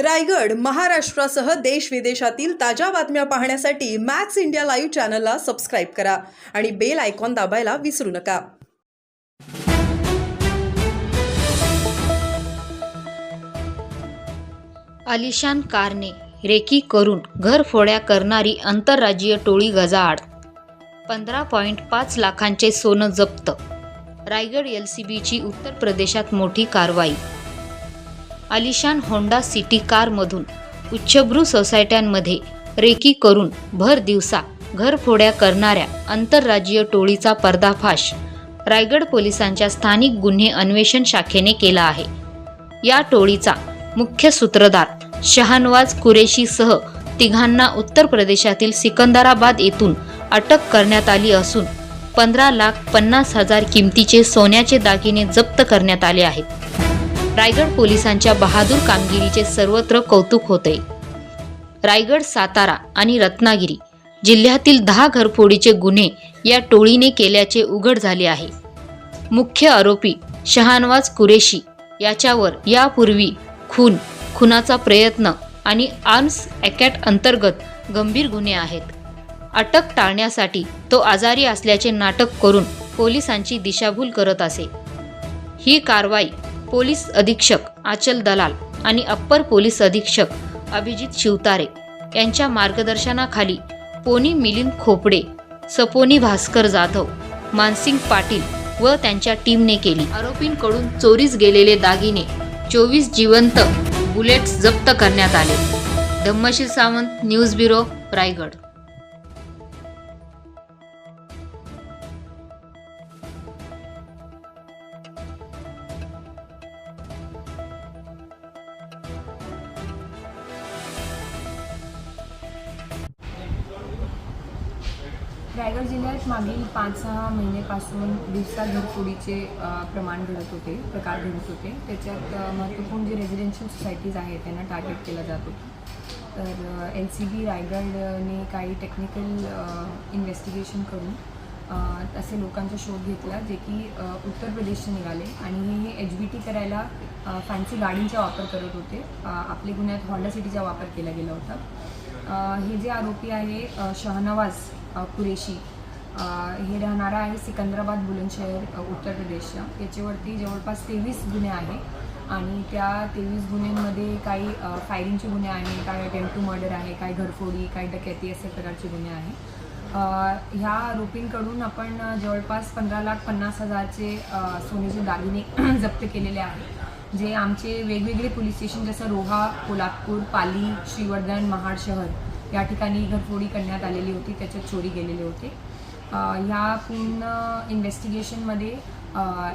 रायगड महाराष्ट्रासह देश विदेशातील ताज्या बातम्या पाहण्यासाठी मॅक्स इंडिया लाईव्ह चॅनलला सबस्क्राईब करा आणि बेल आयकॉन दाबायला विसरू नका. आलिशान कारने रेकी करून घरफोड्या करणारी आंतरराज्यीय टोळी गजाआड. पंधरा पॉईंट पाच लाखांचे सोनं जप्त. रायगड एल सी बीची उत्तर प्रदेशात मोठी कारवाई. आलिशान होंडा सिटी कारमधून उच्चभ्रू सोसायट्यांमध्ये रेकी करून भर दिवसा घरफोड्या करणाऱ्या आंतरराज्यीय टोळीचा पर्दाफाश रायगड पोलिसांच्या स्थानिक गुन्हे अन्वेषण शाखेने केला आहे. या टोळीचा मुख्य सूत्रधार शहानवाज कुरेशीसह तिघांना उत्तर प्रदेशातील सिकंदराबाद येथून अटक करण्यात आली असून पंधरा लाख पन्नास हजार किमतीचे सोन्याचे दागिने जप्त करण्यात आले आहेत. रायगड पोलिसांच्या बहादूर कामगिरीचे सर्वत्र कौतुक होते रायगड सातारा आणि रत्नागिरी जिल्ह्यातील दहा घरफोडीचे गुन्हे या टोळीने केल्याचे उघड झाले आहे. मुख्य आरोपी शहानवाज कुरेशी याच्यावर यापूर्वी खून खुनाचा प्रयत्न आणि आर्म्स ॲकॅट अंतर्गत गंभीर गुन्हे आहेत. अटक टाळण्यासाठी तो आजारी असल्याचे नाटक करून पोलिसांची दिशाभूल करत असे. ही कारवाई पोलीस अधीक्षक आचल दलाल आणि अप्पर पोलीस अधीक्षक अभिजित शिवतारे यांच्या मार्गदर्शनाखाली पोनी मिलिंद खोपडे सपोनी भास्कर जाधव मानसिंग पाटील व त्यांच्या टीमने केली. आरोपींकडून चोरीस गेलेले दागिने चोवीस जिवंत बुलेट्स जप्त करण्यात आले. Dhammasheel Sawant news bureau Raigad. Raigad जिल्ह्यात मागील पाच सहा महिन्यापासून दिवसा घरफोडीचे प्रमाण घडत होते प्रकार घडत होते. त्याच्यात महत्त्वपूर्ण जे रेझिडेन्शियल सोसायटीज आहेत त्यांना टार्गेट केलं जात होतं. तर एल सी बी रायगडने काही टेक्निकल इन्व्हेस्टिगेशन करून असे लोकांचा शोध घेतला जे की उत्तर प्रदेशचे निघाले आणि हे एच बी टी करायला फॅन्सी गाडींचा वापर करत होते. आपले गुन्ह्यात हॉंडा सिटीचा वापर केला गेला होता. हे जे आरोपी आहे शहनवाज कुरेशी हे राहणारा आहे सिकंदराबाद बुलंदशहर उत्तर प्रदेशच्या. याच्यावरती जवळपास तेवीस गुन्हे आहे आणि त्या तेवीस गुन्ह्यांमध्ये काही फायरिंगचे गुन्हे आहे काय अटेम्प्ट टू मर्डर आहे काय घरफोडी काय डकॅती अशा प्रकारचे गुन्हे आहे ह्या आरोपींकडून आपण जवळपास पंधरा लाख पन्नास हजारचे सोनेचे सोन्याचे दागिने जप्त केलेले आहेत. जे आमचे वेगवेगळे पोलीस स्टेशन जसं रोहा कोल्हापूर पाली श्रीवर्धन महाड शहर या ठिकाणी घरफोडी करण्यात आलेली होती त्याच्यात चोरी गेलेले होते. ह्या पूर्ण इन्व्हेस्टिगेशनमध्ये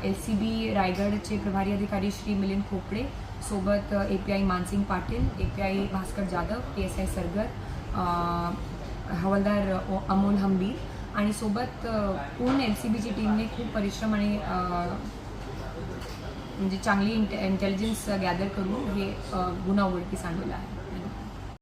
एल सी बी रायगडचे प्रभारी अधिकारी श्री मिलिंद खोपडे सोबत A P I Mansing Patil A P I Bhaskar Jadhav P S I Sargar हवालदार अमोल हंबीर आणि सोबत पूर्ण एल सी बीची टीमने खूप परिश्रम आणि म्हणजे चांगली इंटे इंटेलिजन्स गॅदर करून हे गुन्हा उघडकीस आणलेला आहे.